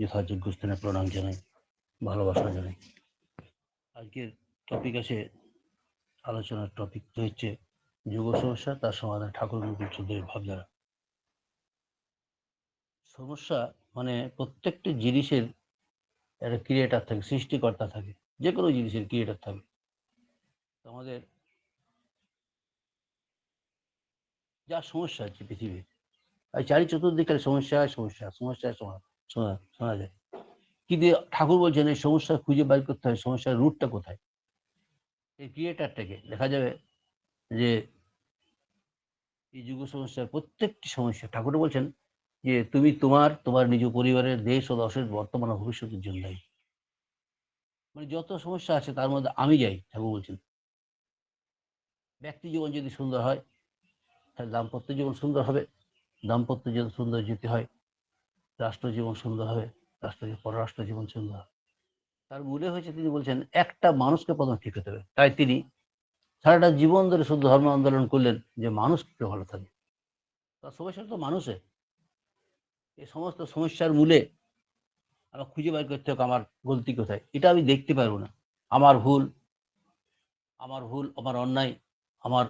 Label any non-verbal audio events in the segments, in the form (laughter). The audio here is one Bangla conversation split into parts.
যথাযোগ্য স্থানে প্রণাম জানাই, ভালোবাসা জানাই। আজকের টপিক আছে, আলোচনার টপিক তো হচ্ছে যুব সমস্যা, তার সমাধান ঠাকুর চৌধুরীর ভাবধারা। সমস্যা মানে প্রত্যেকটি জিনিসের একটা ক্রিয়েটার থাকে, সৃষ্টিকর্তা থাকে যে কোনো জিনিসের ক্রিয়েটার থাকে। আমাদের যা সমস্যা আছে পৃথিবীর, আর চারি চতুর্দিকের সমস্যা সমস্যা সমস্যার সমাধান। শোনা শোনা যায়। কিন্তু ঠাকুর বলছেন, এই সমস্যা খুঁজে বাইর করতে হয়, সমস্যার রুটটা কোথায়? এই ক্রিয়েটারটাকে দেখা যাবে যে এই যুগ সমস্যার প্রত্যেকটি সমস্যা, ঠাকুর বলছেন যে তুমি তোমার তোমার নিজ পরিবারের দেশ ও দশের বর্তমান ভবিষ্যতের জন্য মানে যত সমস্যা আছে তার মধ্যে আমি যাই, ঠাকুর বলছেন। ব্যক্তি জীবন যদি সুন্দর হয়, তাহলে দাম্পত্য জীবন সুন্দর হবে, দাম্পত্য জীবন সুন্দর যদি হয় রাষ্ট্র জীবন সুন্দর হবে রাষ্ট্র পররাষ্ট্র জীবন সুন্দর হবে। তার মূলে হয়েছে তিনি বলছেন, একটা মানুষকে প্রথম ঠিক হতে হবে। তাই তিনি সারাটা জীবন ধরে শুধু ধর্ম আন্দোলন করলেন যে মানুষ কি ভালো থাকে তার সমস্যা তো মানুষে। এই সমস্ত সমস্যার মূলে আমার খুঁজে বের করতে হবে আমার গলতি কোথায়। এটা আমি দেখতে পারব না। আমার ভুল আমার ভুল, আমার অন্যায়, আমার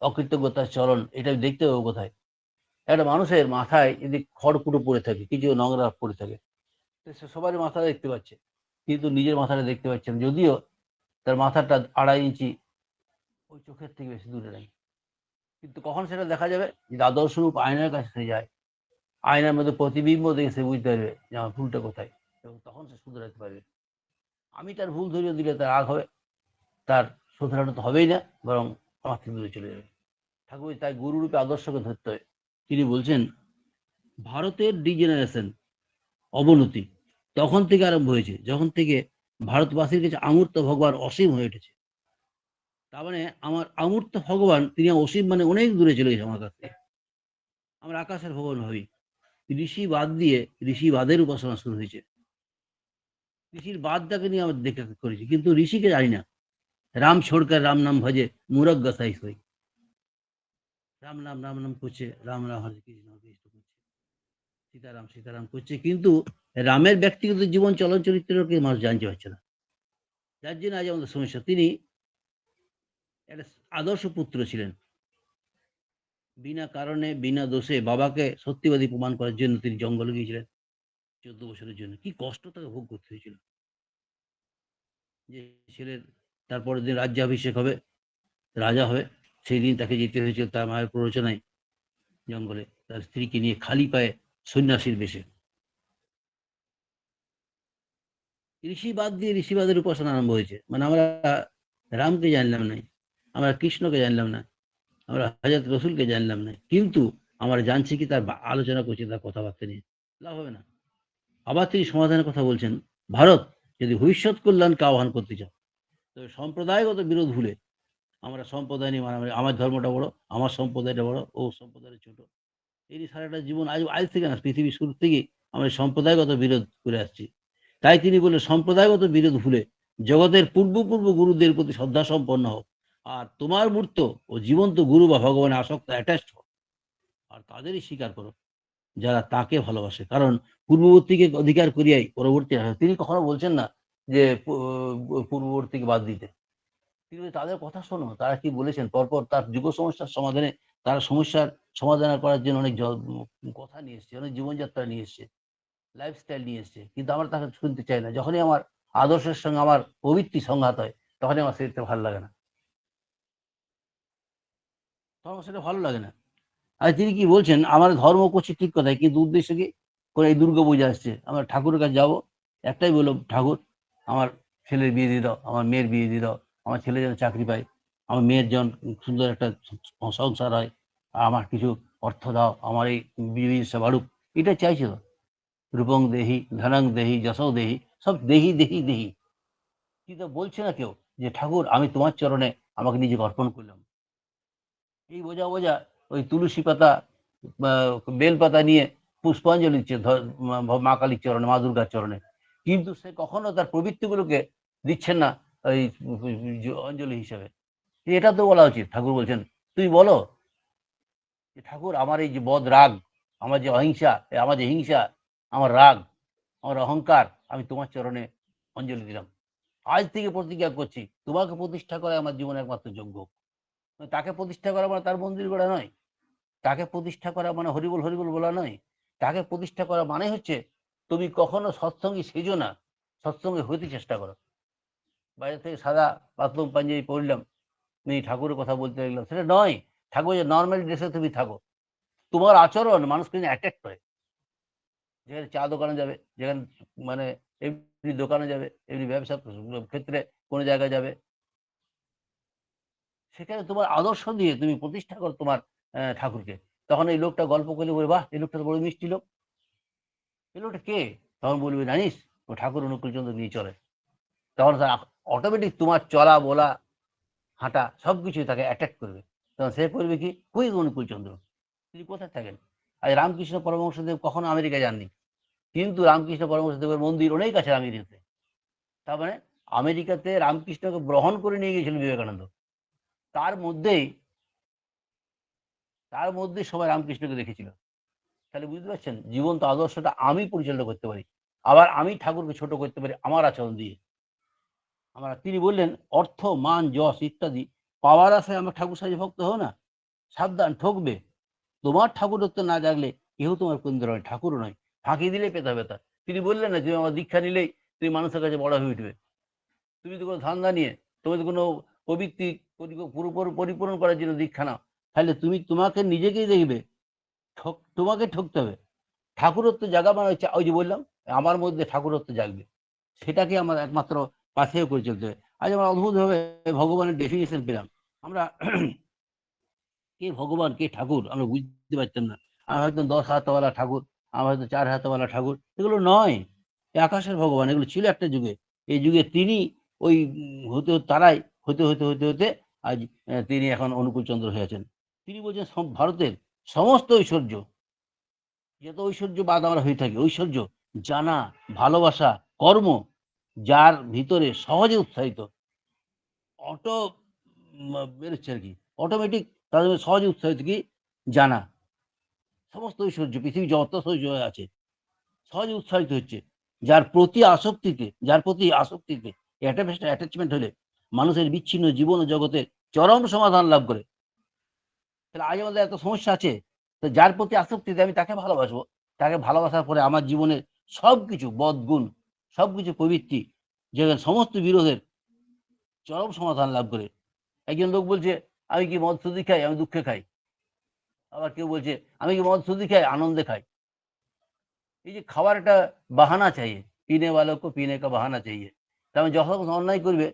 অকৃতজ্ঞতার চলন, এটা আমি দেখতে পাবো কোথায়? একটা মানুষের মাথায় যদি খড়কুটো পড়ে থাকে, কিছু নোংরা পড়ে থাকে সে সবারই মাথা দেখতে পাচ্ছে। কিন্তু নিজের মাথাটা দেখতে পাচ্ছেন যদিও তার মাথাটা আড়াই ইঞ্চি, ওই চোখের থেকে বেশি দূরে নেই। কিন্তু কখন সেটা দেখা যাবে? যে আদর্শরূপ আয়নার কাছে সে যায়, আয়নার মধ্যে প্রতিবিম্ব দেখে সে বুঝতে পারবে যে আমার ভুলটা কোথায় এবং তখন সে শুধরাতে পারবে। আমি তার ভুল ধরিয়ে দিলে তার রাগ হবে, তার শুধরানো তো হবেই না, বরং আমার থেকে দূরে চলে যাবে। ঠাকুর তাই গুরুরূপে আদর্শকে ধরতে হয়। তিনি বলছেন, ভারতের ডিজেনারেশন অবনতি তখন থেকে আরম্ভ হয়েছে, যখন থেকে ভারতবাসীর কাছে আমূর্ত ভগবান অসীম হয়ে উঠেছে। তার মানে আমার আমূর্ত ভগবান, তিনি অসীম মানে অনেক দূরে চলে গেছে আমার কাছ থেকে। আমরা আকাশের ভগবান ভাবি ঋষি বাদ দিয়ে ঋষি বাদের উপাসনা শুরু হয়েছে। ঋষির বাদটাকে নিয়ে আমরা দেখা করেছি, কিন্তু ঋষিকে জানি না। রাম ছোড়কার রাম নাম ভজে মুরগ গাছাই রাম নাম রাম নাম করছে, রাম রাম, হরে কৃষ্ণ কৃষ্ণ করছে। সীতারাম সীতারাম করছে। কিন্তু রামের ব্যক্তিগত জীবন, চলন চরিত্রকে মানুষ জানতে পারছে না। যার জন্য আজ আমাদের সমস্যা। তিনি একটা আদর্শ পুত্র ছিলেন। বিনা কারণে, বিনা দোষে বাবাকে সত্যিবাদী প্রমাণ করার জন্য তিনি জঙ্গলে গিয়েছিলেন। চোদ্দ বছরের জন্য। কি কষ্ট তাকে ভোগ করতে হয়েছিল। যে ছেলের, তারপরের দিন রাজ্যাভিষেক হবে, রাজা হবে। সেই দিন তাকে যেতে হয়েছিল তার মায়ের প্ররোচনায় জঙ্গলে। তার স্ত্রীকে নিয়ে খালি পায়ে সন্ন্যাসীর বেশে। ঋষিবাদ দিয়ে ঋষিবাদের উপাসনা আরম্ভ হয়েছে। মানে আমরা রামকে জানলাম না, আমরা কৃষ্ণকে জানলাম না, আমরা হাজরত রসুলকে জানলাম না। কিন্তু আমরা জানছি কি, তার আলোচনা করছি, তার কথাবার্তা নিয়ে। লাভ হবে না। আবার তিনি সমাধানের কথা বলছেন, ভারত, যদি ভবিষ্যৎ কল্যাণকে আহ্বান করতে চাও, তবে সম্প্রদায়গত বিরোধ ভুলে আমরা সম্প্রদায় নিয়ে মারামারি আমার ধর্মটা বড়, আমার সম্প্রদায়টা বড়, ও সম্প্রদায়টা ছোট। এই সারাটা জীবন আজ আজ থেকে না, পৃথিবীর শুরু থেকে আমরা সম্প্রদায়গত বিরোধ করে আসছি। তাই তিনি বললেন, সম্প্রদায়গত বিরোধ ভুলে জগতের পূর্ব পূর্ব গুরুদের প্রতি শ্রদ্ধা সম্পন্ন হোক আর তোমার মূর্ত ও জীবন্ত গুরু বা ভগবানের আসক্ত অ্যাটাচড হোক আর তাদেরই স্বীকার করো, যারা তাকে ভালোবাসে। কারণ পূর্ববর্তীকে অধিকার করিয়াই পরবর্তী তিনি কখনো বলছেন না যে পূর্ববর্তীকে বাদ দিতে। তিনি তাদের কথা শোনো, তারা কি বলেছেন? পরপর তার যুগ সমস্যার সমাধানে, তারা সমস্যার সমাধান করার জন্য অনেক কথা নিয়ে এসছে, অনেক জীবনযাত্রা নিয়ে এসছে লাইফস্টাইল নিয়ে এসছে। কিন্তু আমরা তাকে শুনতে চাই না। যখনই আমার আদর্শের সঙ্গে আমার প্রবৃত্তি সংঘাত হয়, তখনই আমার সেটা ভালো লাগে না। তখন সেটা ভালো লাগে না। আর তিনি কি বলছেন? আমার ধর্ম করছি ঠিক কথাই, কিন্তু উদ্দেশ্য কি? করে এই দুর্গা পূজা আসছে। আমরা ঠাকুরের কাছে যাব, একটাই বলল ঠাকুর, আমার ছেলের বিয়ে দিয়ে দাও, আমার মেয়ের বিয়ে দিয়ে দাও। আমার ছেলে যেন চাকরি পায়, আমার মেয়ের যেন সুন্দর একটা সংসার হয়, আমার কিছু অর্থ দাও, আমার এই বিজনেসটা বাড়ুক এটা চাইছে তো। রূপং দেহি, ধনং দেহি যশও দেহি, সব দেহি দেহি দেহি। কিন্তু বলছে না কেউ যে, ঠাকুর, আমি তোমার চরণে আমাকে নিজেকে অর্পণ করলাম। এই বোঝা বোঝা ওই তুলসী পাতা বেল পাতা নিয়ে পুষ্পাঞ্জলি দিচ্ছে মা কালীর চরণে, মা দুর্গার চরণে। কিন্তু সে কখনো তার প্রবৃত্তিগুলোকে দিচ্ছেন না। ওই অঞ্জলি হিসেবে। এটা তো বলা উচিত। ঠাকুর বলছেন তুই বলো যে ঠাকুর, আমার এই যে বদ রাগ, আমার যে অহিংসা আমার যে হিংসা, আমার রাগ, আমার অহংকার, আমি তোমার চরণে অঞ্জলি দিলাম। আজ থেকে প্রতিজ্ঞা করছি, তোমাকে প্রতিষ্ঠা করা আমার জীবনে একমাত্র যোগ্য। তাকে প্রতিষ্ঠা করা মানে তার মন্দির গড়া নয়। তাকে প্রতিষ্ঠা করা মানে হরিবল হরিবল বলা নয়। তাকে প্রতিষ্ঠা করা মানে হচ্ছে, তুমি কখনো সৎসঙ্গী সেজো না, সৎসঙ্গে হইতে চেষ্টা করো। বাইরে থেকে সাদা পাতলুম পাঞ্জাবি পড়লাম নেই ঠাকুরের কথা বলতে লাগলাম সেটা নয়, ঠাকুর যে নর্মাল ড্রেসে তুমি থাকো। তোমার আচরণ মানুষকে অ্যাট্যাক্ট করে। যেখানে চা দোকানে যাবে, যেখানে মানে এমনি দোকানে যাবে, এমনি ব্যবসা ক্ষেত্রে কোনো জায়গায় যাবে। সেখানে তোমার আদর্শ দিয়ে তুমি প্রতিষ্ঠা করো তোমার ঠাকুরকে। তখন এই লোকটা গল্প করলে বলে, বাহ, এই লোকটা বড় মিষ্টি লোক। এই লোকটা কে? তখন বলবে, জানিস, ও ঠাকুর অনুকূলচন্দ্র নিয়ে চলে। তখন অটোমেটিক তোমার চলা, বলা, হাঁটা সবকিছু তাকে অ্যাট্যাক্ট করবে। তখন সে করবে কি? কুই অনুকূলচন্দ্র তিনি কোথায় থাকেন? আজ রামকৃষ্ণ পরমহংসদেব কখনো আমেরিকা যাননি। কিন্তু রামকৃষ্ণ পরমহংসদেবের মন্দির অনেক আছে আমেরিকাতে। তার মানে আমেরিকাতে রামকৃষ্ণকে গ্রহণ করে নিয়ে গিয়েছিলেন বিবেকানন্দ। তার মধ্যেই, তার মধ্যে সবাই রামকৃষ্ণকে দেখেছিল। তাহলে বুঝতে পারছেন? জীবন্ত আদর্শটা আমি পরিচালনা করতে পারি। আবার আমি ঠাকুরকে ছোট করতে পারি, আমার আচরণ দিয়ে। আমরা, তিনি বললেন, অর্থ, মান, যশ ইত্যাদি, পাওয়ার আশায় আমার ঠাকুর সাজে ভক্ত হও না। সাবধান, ঠকবে। তোমার ঠাকুরত্ব না জাগলে কেউ তোমার কোন ধরনের ঠাকুরও নয়। ফাঁকি দিলে পেতা পেতা তিনি বললেন না তুমি আমার দীক্ষা নিলেই তুমি মানুষের কাছে বড় হয়ে উঠবে। তুমি তো কোনো ধান্দা নিয়ে, তুমি তো কোনো প্রবৃত্তি পুরোপুরি, পরিপূরণ করার জন্য দীক্ষা নাও। তাহলে তুমি তোমাকে নিজেকেই দেখবে। ঠক, তোমাকে ঠকতে হবে। ঠাকুরত্ব জাগা মানে হচ্ছে ওই যে বললাম, আমার মধ্যে ঠাকুরত্ব জাগবে। সেটাকে আমার একমাত্র পাথেয় করে চলতে হবে আজ আমরা অদ্ভুতভাবে ভগবানের ডেফিনেশন পেলাম। আমরা (clears throat) কে ভগবান, কে ঠাকুর আমরা বুঝতে পারতাম না। আমরা হয়তো দশ হাতওয়ালা ঠাকুর, আমরা হয়তো চার হাতওয়ালা ঠাকুর, এগুলো নয়। আকাশের ভগবান, এগুলো ছিল একটা যুগে। এই যুগে তিনি ওই হতে তারাই হতে হতে হতে হতে আজ তিনি এখন অনুকূল চন্দ্র হয়েছেন তিনি বলছেন ভারতের সমস্ত ঐশ্বর্য, যত ঐশ্বর্য বাদ আমরা হয়ে থাকি, ঐশ্বর্য, জানা, ভালোবাসা, কর্ম যার ভিতরে সহজে উৎসাহিত, অটো বেরোচ্ছে আর কি। অটোমেটিক তাদের সহজে উৎসাহিত কি? জানা। সমস্ত ঐশ্বর্য, পৃথিবী যত ঐশ্বর্য আছে। সহজে উৎসাহিত হচ্ছে। যার প্রতি আসক্তিতে যার প্রতি আসক্তিতে অ্যাটাচমেন্ট হলে মানুষের বিচ্ছিন্ন জীবন ও জগতে চরম সমাধান লাভ করে। তাহলে আজ আমাদের এত সমস্যা আছে, তো যার প্রতি আসক্তিতে আমি তাকে ভালোবাসবো, তাকে ভালোবাসার পরে আমার জীবনের সবকিছু বদগুণ সবকিছু প্রবৃত্তি যেখানে সমস্ত বিরোধের চরম সমাধান লাভ করে। একজন লোক বলছে আমি কি মদ সুদি খাই? আমি দুঃখে খাই। আবার কেউ বলছে আমি কি মদ সুদি খাই? আনন্দে খাই। এই যে খাবার একটা বাহানা চাইয়ে পিনে বালকও পিনে কা বাহানা চাইয়ে। তেমন যখন অন্যায় করবে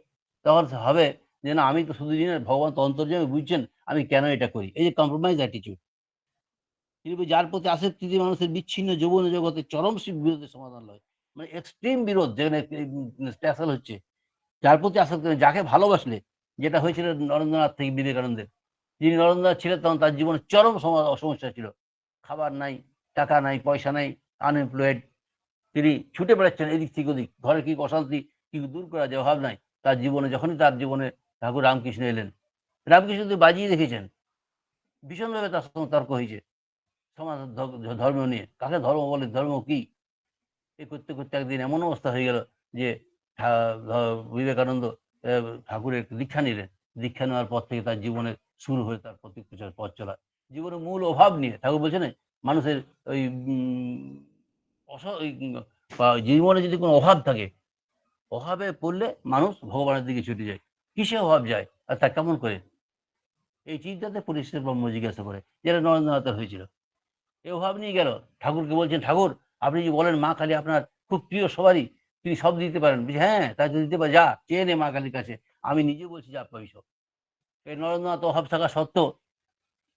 তখন হবে যে না আমি তো শুধু না, ভগবান তো অন্তর্যামী বুঝছেন আমি কেন এটা করি? এই যে কম্প্রোমাইজ অ্যাটিটিউড বলে, যার প্রতি আসক্তিতে মানুষের বিচ্ছিন্ন যৌবন জগতে চরম বিরোধের সমাধান হয় মানে এক্সট্রিম বিরোধ, যেখানে স্পেশাল হচ্ছে। যার প্রতি আসক্তি যাকে ভালোবাসলে, যেটা হয়েছিল নরেন্দ্রনাথ থেকে বিবেকানন্দের। যিনি নরেন্দ্রনাথ ছিলেন, তখন তার জীবনে চরম সম- সমস্যা ছিল। খাবার নাই, টাকা নাই, পয়সা নাই আনএমপ্লয়েড তিনি ছুটে বেড়াচ্ছেন এদিক থেকে ওদিক। ঘরে কি অশান্তি, কি দূর করা যায়, অভাব নাই। তার জীবনে, যখনই তার জীবনে ঠাকুর রামকৃষ্ণ এলেন, রামকৃষ্ণ তো বাজিয়ে দেখেছেন ভীষণভাবে তার সঙ্গে তর্ক হয়েছে। সমাজ ধর্ম নিয়ে। কাকে ধর্ম বলে? ধর্ম কি? এই করতে করতে একদিন এমন অবস্থা হয়ে গেল যে বিবেকানন্দ ঠাকুরের দীক্ষা নিলেন। দীক্ষা নেওয়ার পর থেকে তার জীবনের শুরু হয়ে তার প্রতি প্রচার পথ চলা। জীবনের মূল অভাব নিয়ে, ঠাকুর বলছেন মানুষের ওই জীবনে যদি কোনো অভাব থাকে, অভাবে পড়লে মানুষ ভগবানের দিকে ছুটে যায়। কিসে অভাব যায়? আর তা কেমন করে? এই চিন্তাতে পরিষ্কার ব্রহ্ম জিজ্ঞাসা করে, যেটা নরেন্দ্রনাথের হয়েছিল। এই অভাব নিয়ে গেল। ঠাকুরকে বলছেন, ঠাকুর আপনি যে বলেন মা কালী আপনার খুব প্রিয় সবারই, তিনি সব দিতে পারেন। বলছি হ্যাঁ তাই যদি দিতে পারে, যা, চেয়ে নে মা কালীর কাছে। আমি নিজে বলছি, যা পাবি সব। এই নরেন্দ্রনাথ অভাব থাকা সত্ত্বেও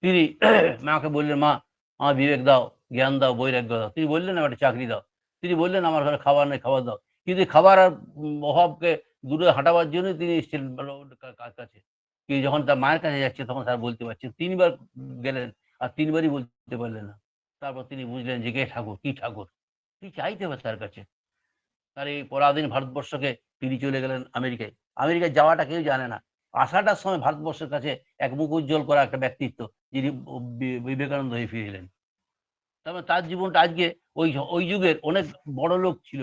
তিনি (clears throat) মাকে বললেন, মা, আমার বিবেক দাও, জ্ঞান দাও, বৈরাগ্য দাও। তিনি বললেন, আমার একটা চাকরি দাও। তিনি বললেন, আমার ঘরে খাবার নেই, খাবার দাও। কিন্তু খাবার আর অভাবকে দূরে হাঁটাবার জন্য তিনি এসেছিলেন কাছে। কি যখন তার মায়ের কাছে যাচ্ছে তখন তার বলতে পারছেন, তিনবার গেলেন, আর তিনবারই বলতে পারলেন না। তারপর তিনি বুঝলেন যে কে ঠাকুর, কি ঠাকুর? কি চাইতে হবে তার কাছে? তার এই পরাধীন ভারতবর্ষকে তিনি চলে গেলেন আমেরিকায়। আমেরিকায় যাওয়াটা কেউ জানে না। আসাটার সময় ভারতবর্ষের কাছে এক মুখ উজ্জ্বল করা একটা ব্যক্তিত্ব, যিনি বিবেকানন্দ হয়ে ফিরে এলেন তারপরে তার জীবনটা আজকে ওই ওই যুগের অনেক বড় লোক ছিল।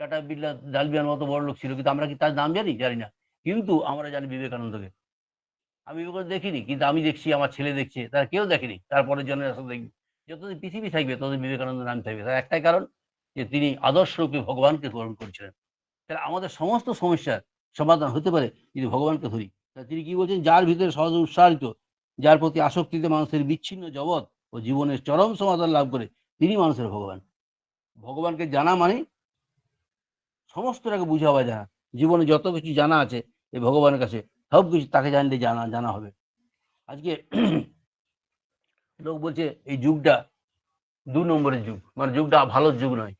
টাটা বিড়লা, ডালবিয়ার মতো বড় লোক ছিল। কিন্তু আমরা কি তার নাম জানি? জানি না। কিন্তু আমরা জানি বিবেকানন্দকে। আমি বিবেকানন্দ দেখিনি, কিন্তু আমি দেখছি, আমার ছেলে দেখছে, তারা কেউ দেখেনি। তারপরে জেনারেশন দেখবি যতদিন পৃথিবী থাকবে, ততদিন বিবেকানন্দ নাম থাকবে। তার একটাই কারণ যে তিনি আদর্শরূপে ভগবানকে গ্রহণ করেছিলেন। তাহলে আমাদের সমস্ত সমস্যার সমাধান হতে পারে যদি ভগবানকে ধরি। তিনি কি বলছেন? যার ভিতরে সহজ উৎসাহিত যার প্রতি আসক্তিতে মানুষের বিচ্ছিন্ন জগৎ ও জীবনের চরম সমাধান লাভ করে, তিনি মানুষের ভগবান। ভগবানকে জানা মানে সমস্তটাকে বুঝাবা জানা। জীবনে যত কিছু জানা আছে এই ভগবানের কাছে সব কিছু তাকে জানলে জানা জানা হবে। আজকে লোক বলছে, এই যুগটা দু নম্বরের যুগ। মানে যুগটা ভালো যুগ নয়।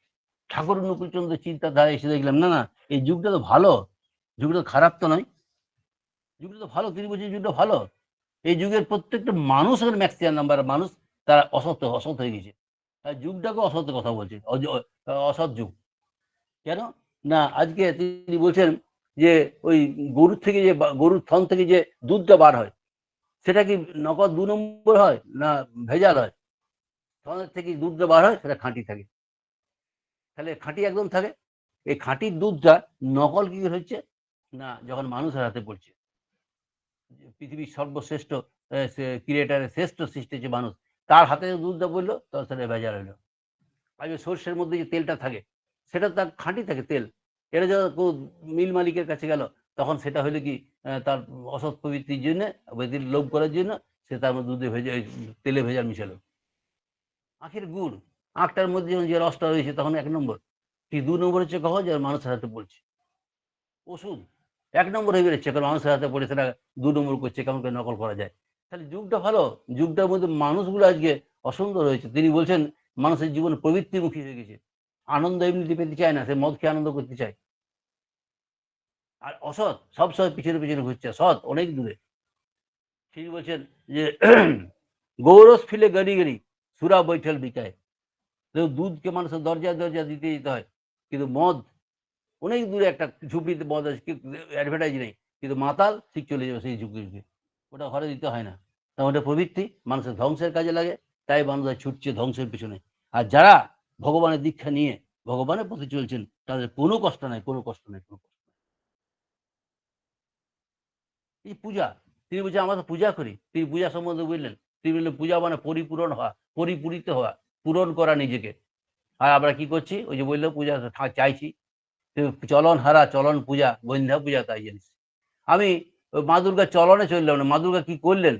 ঠাকুর অনুকূলচন্দ্র চিন্তাধারা এসে দেখলাম, না না, এই যুগটা তো ভালো। যুগটা তো খারাপ তো নয়। যুগটা তো ভালো, তিনি বলছেন যুগটা ভালো। এই যুগের প্রত্যেকটা মানুষ এখন ম্যাক্সিমাম নাম্বার, মানুষ তারা অসৎ অসৎ হয়ে গেছে। আর যুগটাকে অসৎ কথা বলছে। অসৎ যুগ। কেন? না, আজকে তিনি বলছেন যে, ওই গরুর থেকে যে গরুর থন থেকে যে দুধটা বার হয় সেটা কি নকল দু নম্বর হয় না ভেজাল হয়? থনের থেকে দুধটা বার হয়, সেটা খাঁটি থাকে। তাহলে খাঁটি একদম থাকে। এই খাঁটির দুধটা নকল কি হচ্ছে? না, যখন মানুষের হাতে পড়ছে। পৃথিবীর সর্বশ্রেষ্ঠ ক্রিয়েটারের শ্রেষ্ঠ সৃষ্টি হচ্ছে মানুষ, তার হাতে যে দুধটা পড়ল, তখন সেটা ভেজাল হলো। আজকে সর্ষের মধ্যে যে তেলটা থাকে, সেটা তার খাঁটি থাকে, তেল। এটা যখন মিল মালিকের কাছে গেল তখন সেটা হলো কি তার অসৎ প্রবৃত্তির জন্য বেদির লোভ করার জন্য সে তার মধ্যে দুধে ভেজা তেলে ভেজাল মিশালো। আখের গুড়, আখটার মধ্যে যখন যে রসটা রয়েছে তখন এক নম্বর। ঠিক দু নম্বর হচ্ছে কখন? যে মানুষের হাতে পড়ছে। ওষুধ, এক নম্বর হয়ে বেরোচ্ছে। কারণ মানুষের হাতে পড়ে সেটা দু নম্বর করছে, কেমন করে নকল করা যায়? তাহলে যুগটা ভালো। যুগটার মধ্যে মানুষগুলো আজকে অসুন্দর হয়েছে। তিনি বলছেন, মানুষের জীবন প্রবৃত্তিমুখী হয়ে গেছে। আনন্দ এমনিতে পেতে চায় না, সে মদ খেয়ে আনন্দ করতে চায়। আর অসৎ, সব সবসময় পিছনে পিছনে ঘুরছে সৎ অনেক দূরে। তিনি বলছেন যে, গৌরস ফিলে গাড়ি গাড়ি সুরা বৈঠল বিকায়। দুধকে মানুষের দরজা দরজা দিতে দিতে হয়, কিন্তু মদ, অনেক দূরে একটা ঝুপড়িতে মদ আছে অ্যাডভার্টাইজ নেই, কিন্তু মাতাল, ঠিক চলে যাবে সেই ঝুঁকি ঝুঁকি ওটা ঘরে দিতে হয় না। তা ওটা প্রবৃত্তি, মানুষের ধ্বংসের কাজে লাগে, তাই মানুষরা ছুটছে ধ্বংসের পিছনে। আর যারা ভগবানের দীক্ষা নিয়ে ভগবানের পথে চলছেন, তাদের কোনো কষ্ট নাই, কোনো কষ্ট নাই, কোনো কষ্ট নাই এই পূজা? তিনি বলছেন আমরা তো পূজা করি। তিনি পূজা সম্বন্ধে বললেন। তিনি বললেন, পূজা মানে পরিপূরণ হওয়া, পরিপূরিত হওয়া, পূরণ করা নিজেকে। আর আমরা কি করছি? ওই যে বলল পূজা চাইছি। চলন হারা, চলন পূজা বন্ধ্যা পূজা, তাই জানিস। আমি মা দুর্গা চলনে চললাম না। মা দুর্গা কি করলেন?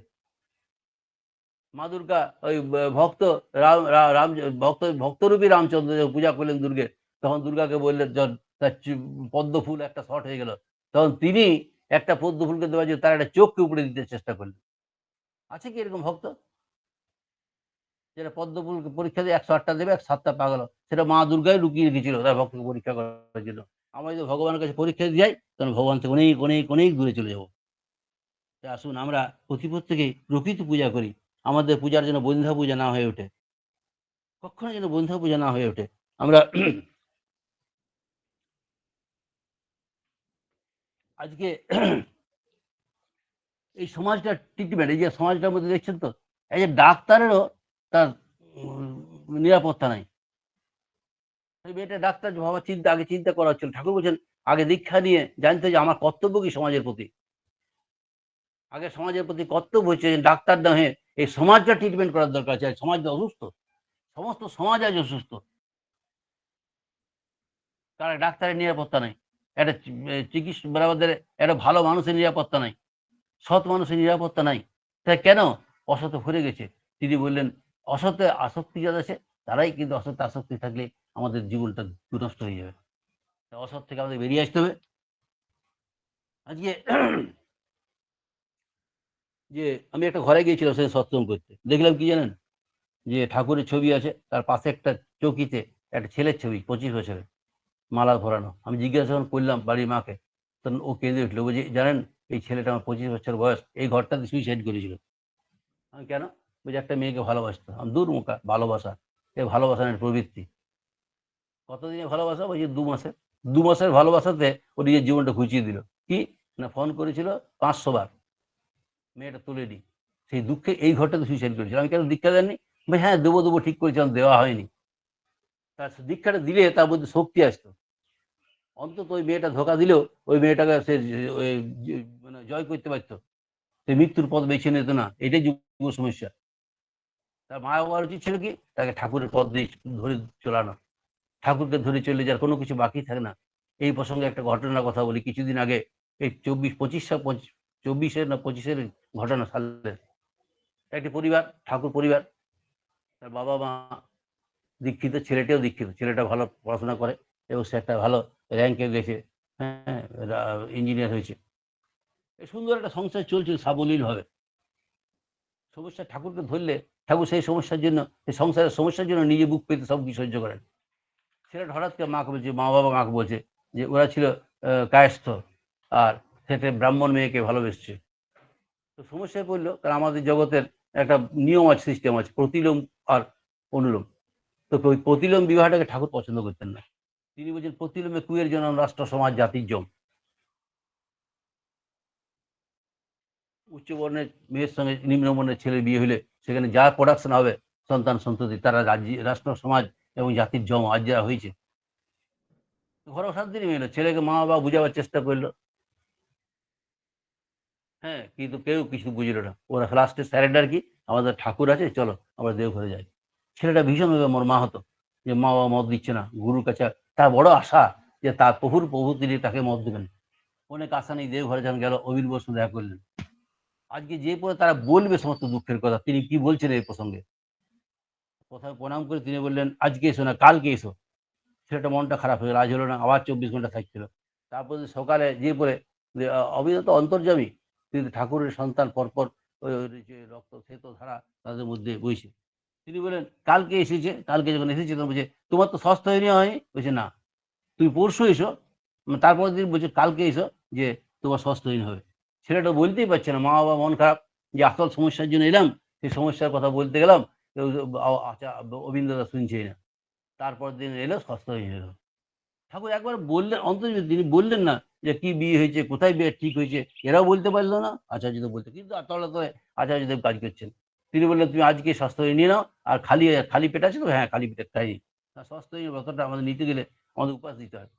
মা দুর্গা ওই ভক্ত রাম রাম, ভক্ত, ভক্তরূপী রামচন্দ্র যখন পূজা করলেন দুর্গে, তখন দুর্গাকে বললেন তার পদ্ম ফুল একটা শর্ট হয়ে গেল, তখন তিনি একটা পদ্ম ফুলকে দেওয়ার জন্য তার একটা চোখকে উপরে দিতে চেষ্টা করলেন আছে কি এরকম ভক্ত? যেটা পদ্ম ফুলকে পরীক্ষা দিয়ে একশো আটটা দেবে এক সাতটা পাগল। সেটা মা দুর্গাই লুকিয়ে রেখেছিল তার ভক্তকে পরীক্ষা করার জন্য। আমরা যদি ভগবানের কাছে পরীক্ষা দিয়ে যাই, তখন ভগবান থেকে অনেক অনেক অনেক দূরে চলে যাব। তাই আসুন আমরা প্রতি প্রত্যেকেই প্রকৃতি পূজা করি। আমাদের পূজার জন্য বন্ধা পূজা না হয়ে ওঠে। কখনো যেন বন্ধা পূজা না হয়ে ওঠে। আমরা আজকে এই সমাজটা ট্রিটমেন্ট এই যে সমাজটার মধ্যে দেখছেন তো, এই যে ডাক্তারেরও তার নিরাপত্তা নাই। মেয়েটা ডাক্তার ভাবা চিন্তা, আগে চিন্তা করা হচ্ছিল। ঠাকুর বলছেন, আগে দীক্ষা নিয়ে জানতে যে আমার কর্তব্য কি সমাজের প্রতি? আগে সমাজের প্রতি কর্তব্য হচ্ছে যে ডাক্তার না হয়ে এই সমাজটা ট্রিটমেন্ট করার দরকার আছে। সমাজটা অসুস্থ। সমস্ত সমাজ আজ অসুস্থ। তারা ডাক্তারের নিরাপত্তা নাই। একটা চিকিৎসা বরাবরদের একটা ভালো মানুষের নিরাপত্তা নাই। সৎ মানুষের নিরাপত্তা নাই। তাই কেন? অসৎ ভরে গেছে। তিনি বললেন, অসতে আসক্তি যারা আছে, তারাই কিন্তু অসতে আসক্তি থাকলে আমাদের জীবনটা বিনষ্ট হয়ে যাবে। অসৎ থেকে আমাদের বেরিয়ে আসতে হবে। আজকে (clears throat) যে আমি একটা ঘরে গিয়েছিলাম সেই সৎসঙ্গ করতে। দেখলাম কি জানেন? যে ঠাকুরের ছবি আছে, তার পাশে একটা চৌকিতে একটা ছেলের ছবি, পঁচিশ বছরের। মালা ধরানো আমি জিজ্ঞাসা যখন করলাম বাড়ির মাকে, তখন ও কেঁদে উঠল, বলছে, জানেন, এই ছেলেটা আমার পঁচিশ বছর বয়স, এই ঘরটাতে সুইসাইড করেছিল। আমি কেন? বলছি, একটা মেয়েকে ভালোবাসতো। আমি দূর মুখা, ভালোবাসা। এ ভালোবাসার প্রবৃত্তি। কতদিনের ভালোবাসা? বলছি, দু মাসে। দু মাসের ভালোবাসাতে ও নিজের জীবনটা ঘুচিয়ে দিল। কি? না, ফোন করেছিল পাঁচশো বার। মেয়েটা তুলে নি। সেই দুঃখে এই ঘরটাতে সুইসাইড করেছিল। আমি কেন দীক্ষা দেননি? ভাই হ্যাঁ দেবো দেবো, ঠিক করেছিলাম দেওয়া হয়নি। তার দীক্ষাটা দিলে তার মধ্যে শক্তি আসতো। অন্তত ওই মেয়েটা ধোকা দিলেও ওই মেয়েটাকে সে মানে জয় করতে পারতো। সে মৃত্যুর পথ বেছে নিত না, এটাই যুব সমস্যা। তার মা বাবার উচিত ছিল কি? তাকে ঠাকুরের পথ দিয়ে ধরে চলানো। ঠাকুরকে ধরে চলে যার কোনো কিছু বাকি থাকে না। এই প্রসঙ্গে একটা ঘটনার কথা বলি। কিছুদিন আগে এই চব্বিশ, পঁচিশ চব্বিশের না পঁচিশের ঘটনা সালের একটি পরিবার, ঠাকুর পরিবার, তার বাবা মা দীক্ষিত, ছেলেটাও দীক্ষিত। ছেলেটা ভালো পড়াশোনা করে এবং সে একটা ভালো র্যাঙ্কে গেছে হ্যাঁ ইঞ্জিনিয়ার হয়েছে। এই সুন্দর একটা সংসার চলছে, সাবলীল হবে সমস্যা ঠাকুরকে ধরলে, ঠাকুর সেই সমস্যার জন্য সেই সংসারের সমস্যার জন্য নিজে বুক পেতে সব কিছু সহ্য করেন। ছেলেটা হঠাৎ করে মাকে বলছে, মা বাবা মাকে বলছে যে, ওরা ছিল কায়স্থ আর সেটা ব্রাহ্মণ মেয়েকে ভালোবেসছে। তো সমস্যায় পড়ল, কারণ আমাদের জগতের একটা নিয়ম আছে সিস্টেম আছে, প্রতিলোম আর অনুলোম। তো ওই প্রতিলোম বিবাহটাকে ঠাকুর পছন্দ করতেন না। তিনি বলছেন, প্রতিলোমে কুয়ের জন্য রাষ্ট্র, সমাজ, জাতির জম। উচ্চ বর্ণের মেয়ের সঙ্গে নিম্ন বর্ণের ছেলের বিয়ে হলে সেখানে যা প্রোডাকশন হবে, সন্তান, সন্ততি, তারা রাজ্য, রাষ্ট্র, সমাজ এবং জাতির জম আজ যা হয়েছে। ঘরে শান্তি নেমে এলো। ছেলেকে মা বাবা বুঝাবার চেষ্টা করল। হ্যাঁ কিন্তু কেউ কিছু বুঝলো না। ওরা লাস্টে স্যারেন্ডার কি? আমাদের ঠাকুর আছে, চলো আমরা দেওঘরে যাই। ছেলেটা ভীষণভাবে মোর মা হতো, যে মা বাবা মত দিচ্ছে না, গুরুর কাছে তার বড় আশা যে তার প্রভুর প্রভু তিনি তাকে মত দেবেন। অনেক আশা নেই দেওঘরে যখন গেল অবিন বসু দেখা করলেন। আজকে যে পরে তারা বলবে সমস্ত দুঃখের কথা, তিনি কি বলছেন এই প্রসঙ্গে? প্রথমে প্রণাম করে তিনি বললেন, আজকে এসো না, কালকে এসো। ছেলেটা মনটা খারাপ হয়ে গেল, আজ হলো না, আবার চব্বিশ ঘণ্টা থাকছিল। তারপরে সকালে যে পরে অবিনত অন্তর্জামী কিন্তু ঠাকুরের সন্তান পরপর রক্ত শ্বেত ধারা তাদের মধ্যে বইছে। তিনি বলেন, কালকে এসেছে, কালকে যখন এসেছে তখন বলছে, তোমার তো সস্তা হয়নি হয়নি বলছে, না। তুমি পরশু এসো। তারপর দিন বলছে, কালকে এসো যে তোমার সস্তাহীন হবে। ছেলেটা বলতেই পারছে না, মা বাবা মন খারাপ, যে আসল সমস্যার জন্য এলাম, সেই সমস্যার কথা বলতে গেলাম আচ্ছা অবিন্দদা শুনছেই না। তারপর দিন এলো সস্তা হয়ে গেল ঠাকুর একবার বললেন, অন্তত তিনি বললেন না যে কি বিয়ে হয়েছে, কোথায় বিয়ে, ঠিক হয়েছে, এরাও বলতে পারল না। আচার্যদেব বলতে, কিন্তু তলে আচার্যদেব কাজ করছেন। তিনি বললেন, তুমি আজকে স্বাস্থ্য নিয়ে নাও, আর খালি খালি পেট আছে তো? হ্যাঁ খালি পেটের তাই। স্বাস্থ্য ব্রতটা আমাদের নিতে গেলে আমাদের উপাস দিতে হয়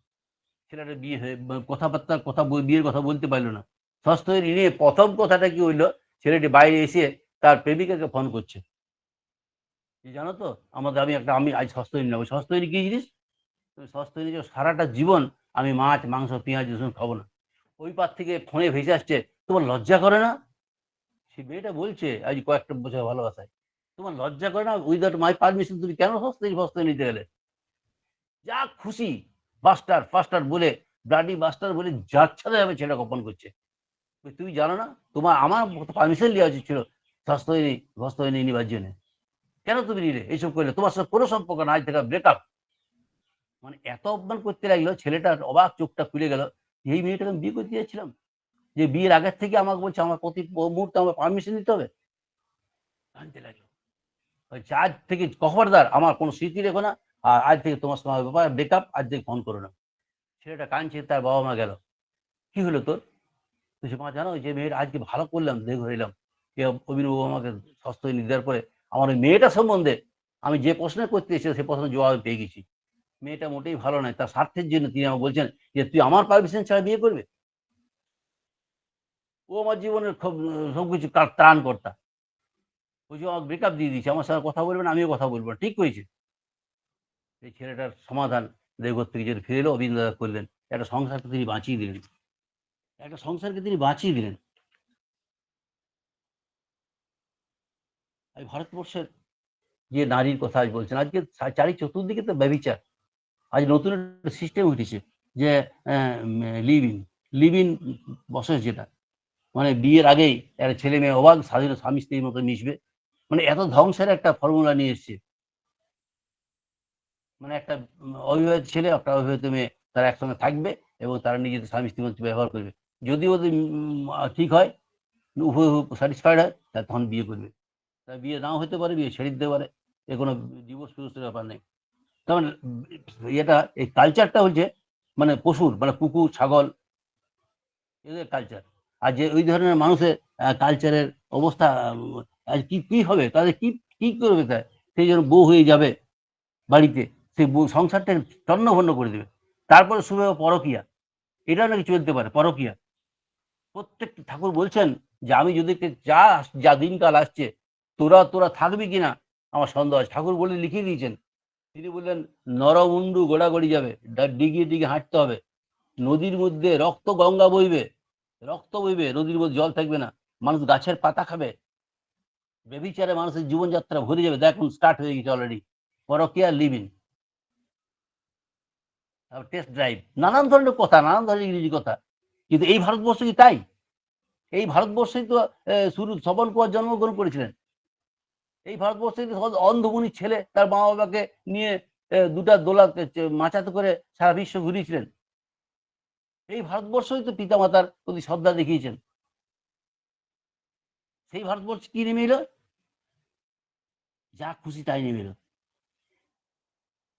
ছেলেটা বিয়ে হয়ে, কথাবার্তা, কথা বিয়ের কথা বলতে পারল না। স্বাস্থ্য নিয়ে প্রথম কথাটা কি হইল, ছেলেটি বাইরে এসে তার প্রেমিকাকে ফোন করছে। জানো তো, আমাদের, আমি একটা, আমি আজ স্বাস্থ্য নেব স্বাস্থ্য কি জিনিস? নিয়ে সারাটা জীবন আমি মাছ, মাংস, পেঁয়াজ, রসুন খাব না। ওই পার থেকে ফোনে ভেসে আসছে, তোমার লজ্জা করে না? সে মেয়েটা বলছে, আজ কয়েকটা বছর ভালোবাসায়। তোমার লজ্জা করে না? উইদাউট মাই পারমিশন তুমি কেন সস্তা সস্তা নিতে গেলে? যা খুশি বাস্টার ফাস্টার বলে ব্লাডি বাস্টার বলে যাচ্ছা যাবে ছেলে গোপন করছে। তুমি জানো না? তোমার, আমার পারমিশন দেওয়া উচিত ছিল স্বাস্থ্য স্বাস্থ্য নিবার জন্য। কেন তুমি নিলে? এইসব করলে তোমার সাথে কোনো সম্পর্ক না, আজ থেকে ব্রেকআপ মানে এত অপমান করতে লাগল, ছেলেটার অবাক চোখটা খুলে গেল। এই মেয়েটাকে আমি বিয়ে করতে যাচ্ছিলাম যে বিয়ের আগের থেকে আমাকে বলছে, আমার প্রতি মুহূর্তে আমার পারমিশন দিতে হবে? জানতে লাগল। আজ থেকে খবরদার, আমার কোনো স্মৃতি রেখো না। আর আজ থেকে তোমার সঙ্গে ব্যাপার ব্রেকআপ আজ থেকে ফোন করো না। ছেলেটা কাঁদছে, তার বাবা মা গেল। কি হলো তোর? তুই মা, জানো যে মেয়েটা আজকে ভালো করলাম, দেখে এলাম অভিনব আমাকে স্বাস্থ্য দেওয়ার পরে আমার ওই মেয়েটা সম্বন্ধে আমি যে প্রশ্ন করতে এসেছি, সে প্রশ্ন জবাব পেয়ে গেছি। মেয়েটা মোটেই ভালো নয়, তার স্বার্থের জন্য তিনি আমাকে বলছেন যে, তুই আমার পারমিশন ছাড়া বিয়ে করবে? ও আমার জীবনের খুব সবকিছু ত্রাণ কর্তা। ওই যে আমাকে ব্রেকআপ দিয়ে দিয়েছে, আমার সাথে কথা বলবেন আমিও কথা বলব ঠিক করেছে এই ছেলেটার সমাধান দেবঘর থেকে যদি ফিরে এলো অবিন্দ করলেন। একটা সংসারকে তিনি বাঁচিয়ে দিলেন। একটা সংসারকে তিনি বাঁচিয়ে দিলেন। এই ভারতবর্ষের যে নারীর কথা আজ বলছেন, আজকে চারি চতুর্দিকে তো ব্যবিচার। আজ নতুন একটা সিস্টেম উঠেছে যে লিভ ইন লিভ ইন বসেস যেটা। মানে বিয়ের আগেই একটা ছেলে মেয়ে অবাক স্বাধীন স্বামী স্ত্রীর মতো মিশবে। মানে এত ধ্বংসের একটা ফর্মুলা নিয়ে এসছে। মানে একটা অবিবাহিত ছেলে, একটা অবিবাহিত মেয়ে তারা একসঙ্গে থাকবে এবং তারা নিজেদের স্বামী স্ত্রীর মতো ব্যবহার করবে। যদি ওদের ঠিক হয়, উভয় স্যাটিসফাইড হয় তা তখন বিয়ে করবে। তা বিয়ে নাও হতে পারে, বিয়ে ছেড়ে দিতে পারে। এ কোনো ডিভোর্স ফিভোর্সের ব্যাপার নেই। তার মানে এটা এই কালচারটা হচ্ছে মানে পশুর মানে কুকুর, ছাগল, এদের কালচার আর যে ওই ধরনের মানুষের কালচারের অবস্থা আজ কি কি হবে? তাদের কি কি করবে তা সেই জন্য বউ হয়ে যাবে বাড়িতে সেই বউ, সংসারটা তন্নভন্ন করে দেবে। তারপরে শুরু হবে পরকিয়া। এটাও নাকি চলতে পারে, পরকিয়া। প্রত্যেকটা ঠাকুর বলছেন যে, আমি যদি যা যা দিনকাল আসছে, তোরা তোরা থাকবি কিনা? আমার সন্দেহ আছে। ঠাকুর বলে লিখিয়ে দিয়েছেন। তিনি বললেন নরমুন্ডু গোড়াগড়ি যাবে ডিগিয়ে ডিগিয়ে হাঁটতে হবে। নদীর মধ্যে রক্ত গঙ্গা বইবে রক্ত বইবে, নদীর মধ্যে জল থাকবে না। মানুষ গাছের পাতা খাবে। বেবিচারে মানুষের জীবনযাত্রা ভরে যাবে। দেখুন স্টার্ট হয়ে গেছে অলরেডি পরকিয়া লিভিং টেস্ট ড্রাইভ নানান ধরনের কথা, নানান ধরনের ইংরেজি কথা। কিন্তু এই ভারতবর্ষ কি তাই? এই ভারতবর্ষেই তো শুরু সবল কুমার জন্মগ্রহণ করেছিলেন। এই ভারতবর্ষে অন্ধমুনি ছেলে তার মা বাবাকে নিয়ে দুটা দোলা মাচাতে করে সারা বিশ্ব ঘুরিয়েছিলেন। এই ভারতবর্ষই তো পিতামাতার প্রতি শ্রদ্ধা দেখিয়েছেন। সেই ভারতবর্ষ কি নেমে এলো? যা খুশি তাই নেমে এলো।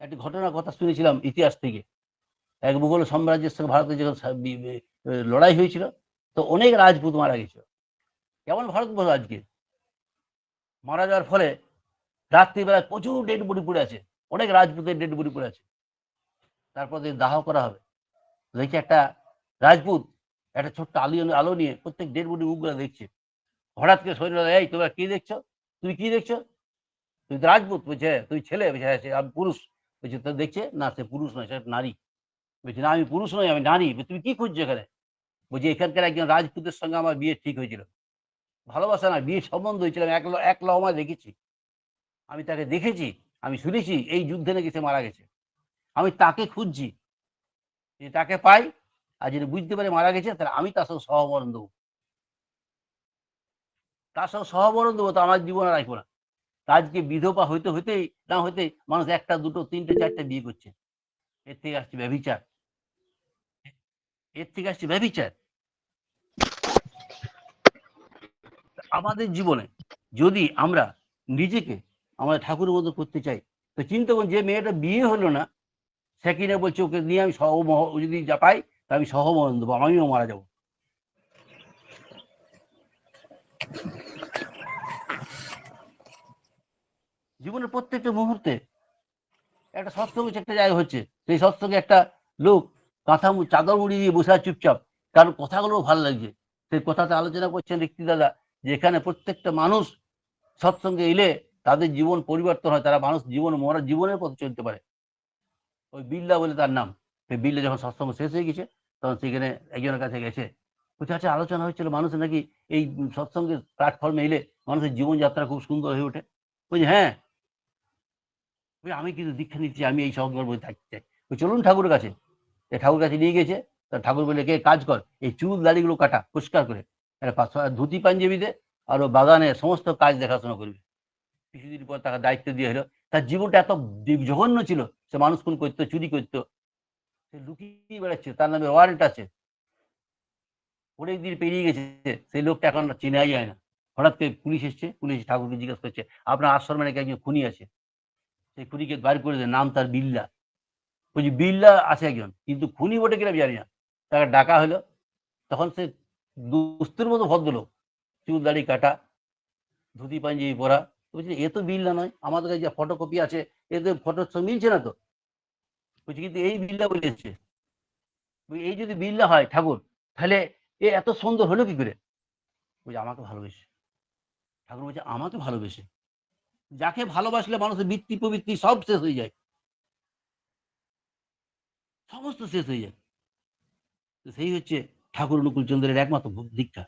একটি ঘটনার কথা শুনেছিলাম ইতিহাস থেকে। এক মুঘল সাম্রাজ্যের সঙ্গে ভারতের যখন লড়াই হয়েছিল, তো অনেক রাজপুত মারা গেছিল। কেমন ভারতবর্ষ আজকে? মারা যাওয়ার ফলে রাত্রিবেলায় প্রচুর ডেড বডি পড়ে আছে। অনেক রাজপুতের ডেড বডি পড়ে আছে। তারপর দাহ করা হবে। দেখছি একটা রাজপুত একটা ছোট্ট আলো আলো নিয়ে প্রত্যেক ডেড বডি মুখগুলো দেখছে। হঠাৎ করে সৈন্য এই তোমরা কি দেখছ? তুমি কি দেখছ? তুই রাজপুত। বলছে "হ্যাঁ, তুই ছেলে। বলছে "হ্যাঁ, আমি পুরুষ। বলছে তো দেখছে? না সে পুরুষ নয় সে নারী। বলছে না আমি পুরুষ নই আমি নারী। তুমি কি খুঁজছো এখানে? বলছি এখানকার একজন রাজপুতের সঙ্গে আমার বিয়ে ঠিক হয়েছিল। ভালোবাসা না বিয়ে সম্বন্ধ হয়েছিল আমি এক এক লহমায় দেখেছি। আমি তাকে দেখেছি আমি শুনেছি এই যুদ্ধে নাকি সে মারা গেছে। আমি তাকে খুঁজছি। যদি তাকে পাই আর যদি বুঝতে পারে মারা গেছে, তাহলে আমি তার সঙ্গে সহমরণ দেবো। তার সঙ্গে সহমরণ দেবো তো আমার জীবন রাখব না। আজকে বিধবা হইতে হইতেই, না হইতেই মানুষ একটা, দুটো, তিনটে, চারটে বিয়ে করছে। এর থেকে আসছে ব্যভিচার। এর থেকে আসছে ব্যভিচার। আমাদের জীবনে যদি আমরা নিজেকে আমাদের ঠাকুরের মতো করতে চাই, তো চিন্তা করুন যে মেয়েটা বিয়ে হলো না, সে কিনে বলছে, ওকে নিয়ে আমি সহমহ যদি যা পাই আমি সহমরণ দেবো, আমিও মারা যাব। জীবনের প্রত্যেকটা মুহূর্তে একটা সৎসঙ্গ একটা জায়গা হচ্ছে সেই সৎসঙ্গে একটা লোক কাঁথা চাদর মুড়ি দিয়ে বসে আছে চুপচাপ। কারণ কথাগুলো ভালো লাগছে। সেই কথাতে আলোচনা করছেন রিক্তি দাদা যে এখানে প্রত্যেকটা মানুষ সৎসঙ্গে এলে তাদের জীবন পরিবর্তন হয়, তারা মানুষ জীবন, মরা জীবনের পথে চলতে পারে। ওই বিল্লা বলে তার নাম। সেই বিল্লা যখন সৎসঙ্গ শেষ হয়ে গেছে তখন সেখানে একজনের কাছে গেছে। বলছে আচ্ছা আলোচনা হচ্ছিল মানুষ নাকি এই সৎসঙ্গের প্ল্যাটফর্মে এলে মানুষের জীবনযাত্রা খুব সুন্দর হয়ে ওঠে। বলছি হ্যাঁ। আমি কিন্তু দীক্ষা নিচ্ছি, আমি এই সঙ্গের মধ্যে থাকতে চাই। চলুন ঠাকুরের কাছে। ঠাকুর কাছে নিয়ে গেছে। তা ঠাকুর বলে, কে কাজ কর, এই চুল দাড়িগুলো কাটা, পরিষ্কার করে। ধুতি, পাঞ্জাবিতে আর ও বাগানে সমস্ত কাজ দেখাশোনা করবে। কিছুদিন পর তাকে দায়িত্ব দিয়ে হলো। তার জীবনটা এত দি- জঘন্য ছিল, সে মানুষ খুন করতো, চুরি করতো। সে লুকিয়ে বেড়াচ্ছে, তার নামে ওয়ারেন্ট আছে। অনেক দিন পেরিয়ে গেছে, সেই লোকটা এখন চেনাই যায় না। হঠাৎ করে পুলিশ এসছে, পুলিশ ঠাকুরকে জিজ্ঞেস করছে, আপনার আশ্রমে নাকি একজন খুনি আছে? সেই খুনিকে বার করে দেয়, নাম তার বিল্লা। বলছি, বিল্লা আছে একজন, কিন্তু খুনি বটে কিনা জানি না। তাকে ডাকা হলো। তখন সে দুস্তুর মতো ভদ্রলোক, চুল, দাড়ি কাটা, ধুতি, পাঞ্জাবি পরা। বলছি, এ তো বিল্লা নয়, আমাদের কাছে যে ফটোকপি আছে, এতে ফটোর সঙ্গে মিলছে না তো? বলছি, কিন্তু এই বিল্লা বলেছে। এই যদি বিল্লা হয় ঠাকুর, তাহলে এ এত সুন্দর হলো কি করে? বলছে, আমাকে ভালোবেসে। ঠাকুর বলছে, আমাকে ভালোবেসে? যাকে ভালোবাসলে মানুষের বৃত্তি প্রবৃত্তি সব শেষ হয়ে যায়। সমস্ত শেষ হয়ে যায়। সেই হচ্ছে ঠাকুর অনুকূল চন্দ্রের একমাত্র দীক্ষা।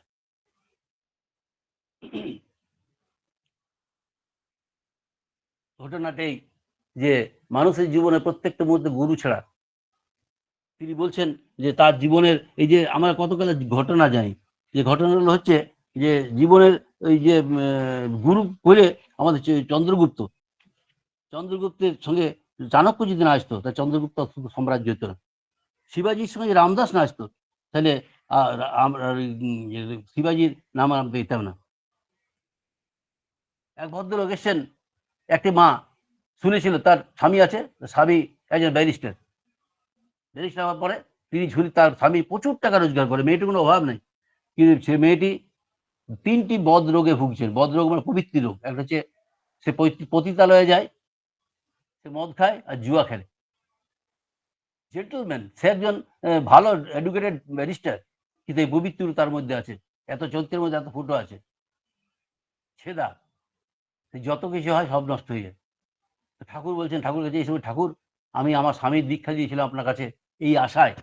ঘটনাটাই যে মানুষের জীবনে প্রত্যেকটা মুহূর্তে গুরু ছাড়া। তিনি বলছেন যে তার জীবনের এই যে আমরা কতকালে ঘটনা জানি, যে ঘটনাগুলো হচ্ছে যে জীবনের ওই যে গুরু বলে আমাদের চন্দ্রগুপ্ত, চন্দ্রগুপ্তের সঙ্গে চাণক্য যদি না আসতো তা চন্দ্রগুপ্ত সাম্রাজ্য হতো না। শিবাজির সঙ্গে রামদাস না আসতো, তাহলে শিবাজির নাম আমরা পেতাম না। এক ভদ্রলোক এসছেন, একটি মা শুনেছিল, তার স্বামী আছে, স্বামী একজন ব্যারিস্টার। ব্যারিস্টার হওয়ার পরে তিনি ঝুলি তার স্বামী প্রচুর টাকা রোজগার করে, মেয়েটির কোনো অভাব নেই। কিন্তু সে মেয়েটি তিনটি বদ রোগে ভুগছেন বদ রোগ মানে প্রবৃত্তি রোগ। একটা হচ্ছে সে পৈতৃ- পতিতালয়ে যায়, সে মদ খায় আর জুয়া খেলে। জেন্টলম্যান, সে একজন ভালো এডুকেটেড ব্যারিস্টার, কিন্তু এই পবিত্র তার মধ্যে আছে। এত চরিত্রের মধ্যে এত ফুটো আছে। ছেদা যত কিছু হয় সব নষ্ট হয়ে যায়। ঠাকুর বলছেন, ঠাকুর কাছে এই ঠাকুর, আমি আমার স্বামীর দীক্ষা দিয়েছিলাম আপনার কাছে এই আশায়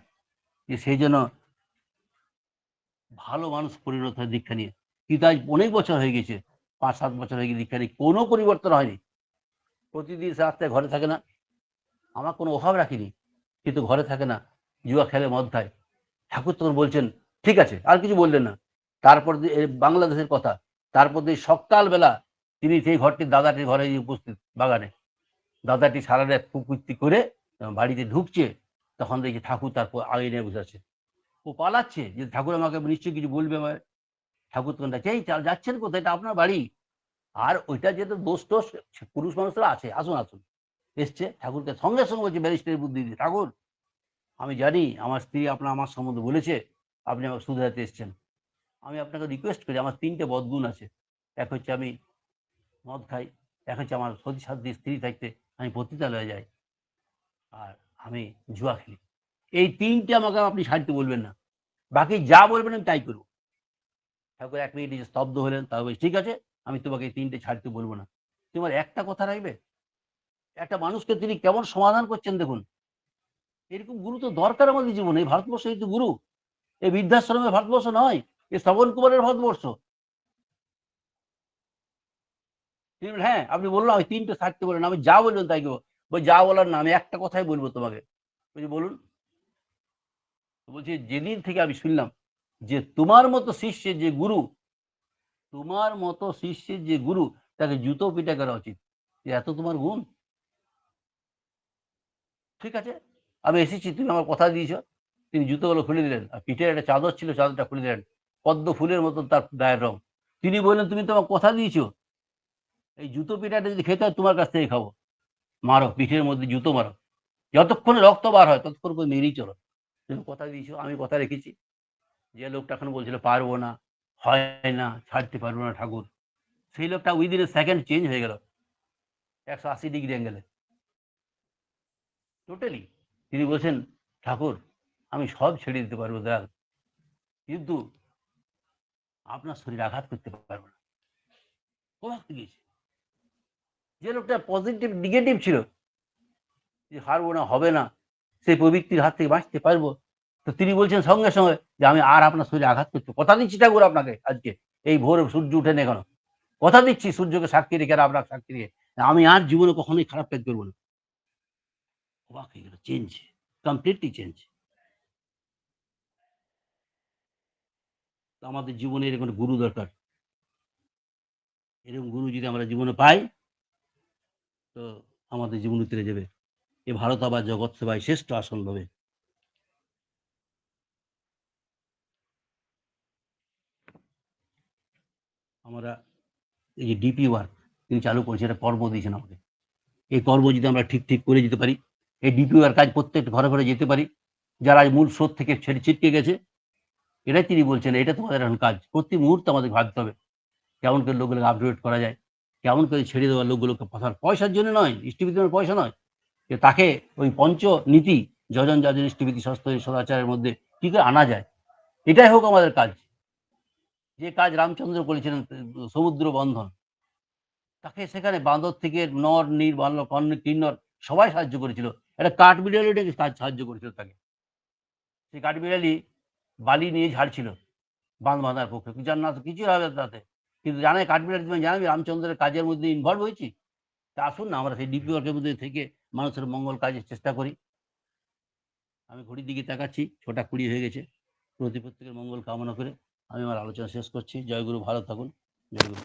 যে সেই জন্য ভালো মানুষ পরিণত হয় দীক্ষা নিয়ে। কিন্তু আজ অনেক বছর হয়ে গেছে, পাঁচ, সাত বছর হয়ে গেছে দীক্ষা নিয়ে, কোনো পরিবর্তন হয়নি। প্রতিদিন সে রাস্তায় ঘরে থাকে না। আমার কোনো অভাব রাখিনি, কিন্তু ঘরে থাকে না, জুয়া খেলে মদ খায়। ঠাকুর তখন বলছেন, ঠিক আছে, আর কিছু বললেন না। তারপর বাংলাদেশের কথা, তারপর দিয়ে সকালবেলা তিনি সেই ঘরটির দাদাটির ঘরে উপস্থিত বাগানে। দাদাটি সারা রাত কুকুর্তি করে বাড়িতে ঢুকছে তখন দেখি ঠাকুর তার প- আগে নিয়ে বসে আছে। ও পালাচ্ছে যে ঠাকুর আমাকে নিশ্চয়ই কিছু বলবে আমায়। ঠাকুর তখন ডাকছে, এই চা- যাচ্ছেন কোথায়? এটা আপনার বাড়ি? আর ওইটা যেহেতু দোষ টোষ পুরুষ মানুষরা আছে আসুন আসুন। এসছে ঠাকুরকে সঙ্গে সঙ্গে বলছে ব্যারিস্টারের বুদ্ধি দিয়ে ঠাকুর। আমি জানি আমার স্ত্রী আপনার আমার সম্বন্ধে বলেছে আপনি আমাকে শুধরাতে এসছেন। আমি আপনাকে রিকোয়েস্ট করি আমার তিনটে বদগুণ আছে। এক হচ্ছে আমি মদ খাই এক হচ্ছে আমার সতী সাধ্যী স্ত্রী থাকতে আমি পতিতালয়ে যাই। আর আমি জুয়া খেলি। এই তিনটে আমাকে আপনি ছাড়তে বলবেন না। বাকি যা বলবেন আমি তাই করব। ঠাকুর এক মিনিট স্তব্ধ হলেন তা বলছে, ঠিক আছে আমি তোমাকে এই তিনটে ছাড়তে বলব না। তোমার একটা কথা রাখবে? একটা মানুষকে তিনি কেমন সমাধান করছেন দেখুন। এরকম গুরু তো দরকার আমাদের জীবনে। এই ভারতবর্ষ কিন্তু গুরু। এই বৃদ্ধাশ্রমের ভারতবর্ষ নয় এ শ্রবণ কুমারের ভারতবর্ষ। তিনি বললেন, হ্যাঁ আপনি বললাম আমি তিনটে থাকতে বলেন আমি যা বলবেন তাই করব। বই যা বলার না আমি একটা কথাই বলব তোমাকে। বলছি বলুন। বলছি যেদিন থেকে আমি শুনলাম যে তোমার মতো শিষ্যের যে গুরু তোমার মতো শিষ্যের যে গুরু তাকে জুতো পিটা করা উচিত। এত তোমার গুণ। ঠিক আছে? আমি এসেছি তুমি আমার কথা দিয়েছ। তিনি জুতোগুলো খুলে দিলেন। আর পিঠের একটা চাদর ছিল চাদরটা খুলে দিলেন। পদ্ম ফুলের মতো তার গায়ের রং। তিনি বললেন তুমি তোমার কথা দিয়েছ। এই জুতো পিঠাটা যদি খেতে হয়, তোমার কাছ থেকে খাব। মারো, পিঠের মধ্যে জুতো মারো। যতক্ষণ রক্ত বার হয়, ততক্ষণ করে মেরেই চলো তুমি কথা দিয়েছ, আমি কথা রেখেছি। যে লোকটা এখন বলছিল, পারব না, হয় না, ছাড়তে পারব না ঠাকুর। সেই লোকটা উইদিন এ সেকেন্ড চেঞ্জ হয়ে গেল। একশো আশি ডিগ্রি অ্যাঙ্গেলে টোটালি তিনি বলছেন, ঠাকুর, আমি সব ছেড়ে দিতে পারব দয়াল কিন্তু আপনার শরীর আঘাত করতে পারব না। হয়ে গেছে যে লোকটা পজিটিভ নেগেটিভ ছিল, যে হারবো না, হবে না, সেই প্রবৃত্তির হাত থেকে বাঁচতে পারব। তো তিনি বলছেন সঙ্গে সঙ্গে যে আমি আর আপনার শরীরে আঘাত করছি। কথা দিচ্ছি ঠাকুর আপনাকে আজকে। এই ভোরে সূর্য উঠে না কেন কথা দিচ্ছি সূর্যকে সাক্ষী রেখে আপনার সাক্ষী রেখে। আমি আর জীবনে কখনোই খারাপ কাজ করব না। চেঞ্জ কমপ্লিটলি চেঞ্জ আমাদের জীবনে এরকম গুরু দরকার। এরকম গুরু যদি আমরা জীবনে পাই তো আমাদের জীবন উতরে যাবে। এ ভারত আবার জগৎ সেবায় শ্রেষ্ঠ আসন হবে আমরা এই যে ডিপি ওয়ার্ক তিনি চালু করেছে এটা কর্ম দিয়েছেন আমাকে। এই কর্ম যদি আমরা ঠিক ঠিক করে যেতে পারি, এই ডিপি ওয়ার কাজ প্রত্যেক ঘরে ঘরে যেতে পারি, যারা আজ মূল স্রোত থেকে ছেড়ে ছিটকে গেছে, এটাই তিনি বলছেন, এটা তোমাদের এখন কাজ। প্রতি মুহূর্তে আমাদের ভাবতে হবে, কেমন করে লোকগুলোকে আপডেট করা যায়। কেমন করে ছেড়ে দেওয়া লোকগুলোকে পাঠার পয়সার জন্য নয় ইষ্টিভিতের পয়সা নয়। যে তাকে ওই পঞ্চ নীতি যজন যাজন ইষ্টিভিতি স্বাস্থ্য সদাচারের মধ্যে কি করে আনা যায়? এটাই হোক আমাদের কাজ। যে কাজ রামচন্দ্র করেছিলেন, সমুদ্র বন্ধন, তাকে সেখানে বাঁদর থেকে নর, নীর বাল্য কর্ণ, কিন্নর সবাই সাহায্য করেছিল। একটা কাঠ বিড়ালি কাজ সাহায্য করেছিল তাকে। সেই কাঠ বিড়ালি বালি নিয়ে ঝাড়ছিল, বাঁধ বাঁধার পক্ষে। আর না তো কিছু হবে তাতে। কিন্তু জানাই কাঠমিটার তুমি জানাবি, রামচন্দ্রের কাজের মধ্যে ইনভলভ হয়েছি? তা আসুন না, আমরা সেই ডিপি ওয়ার্কের মধ্যে থেকে মানুষের মঙ্গল কাজের চেষ্টা করি। আমি ঘড়ির দিকে তাকাচ্ছি, ছোটা কুড়ি হয়ে গেছে। প্রতি প্রত্যেকের মঙ্গল কামনা করে আমি আমার আলোচনা শেষ করছি। জয়গুরু, ভালো থাকুন। জয়গুরু।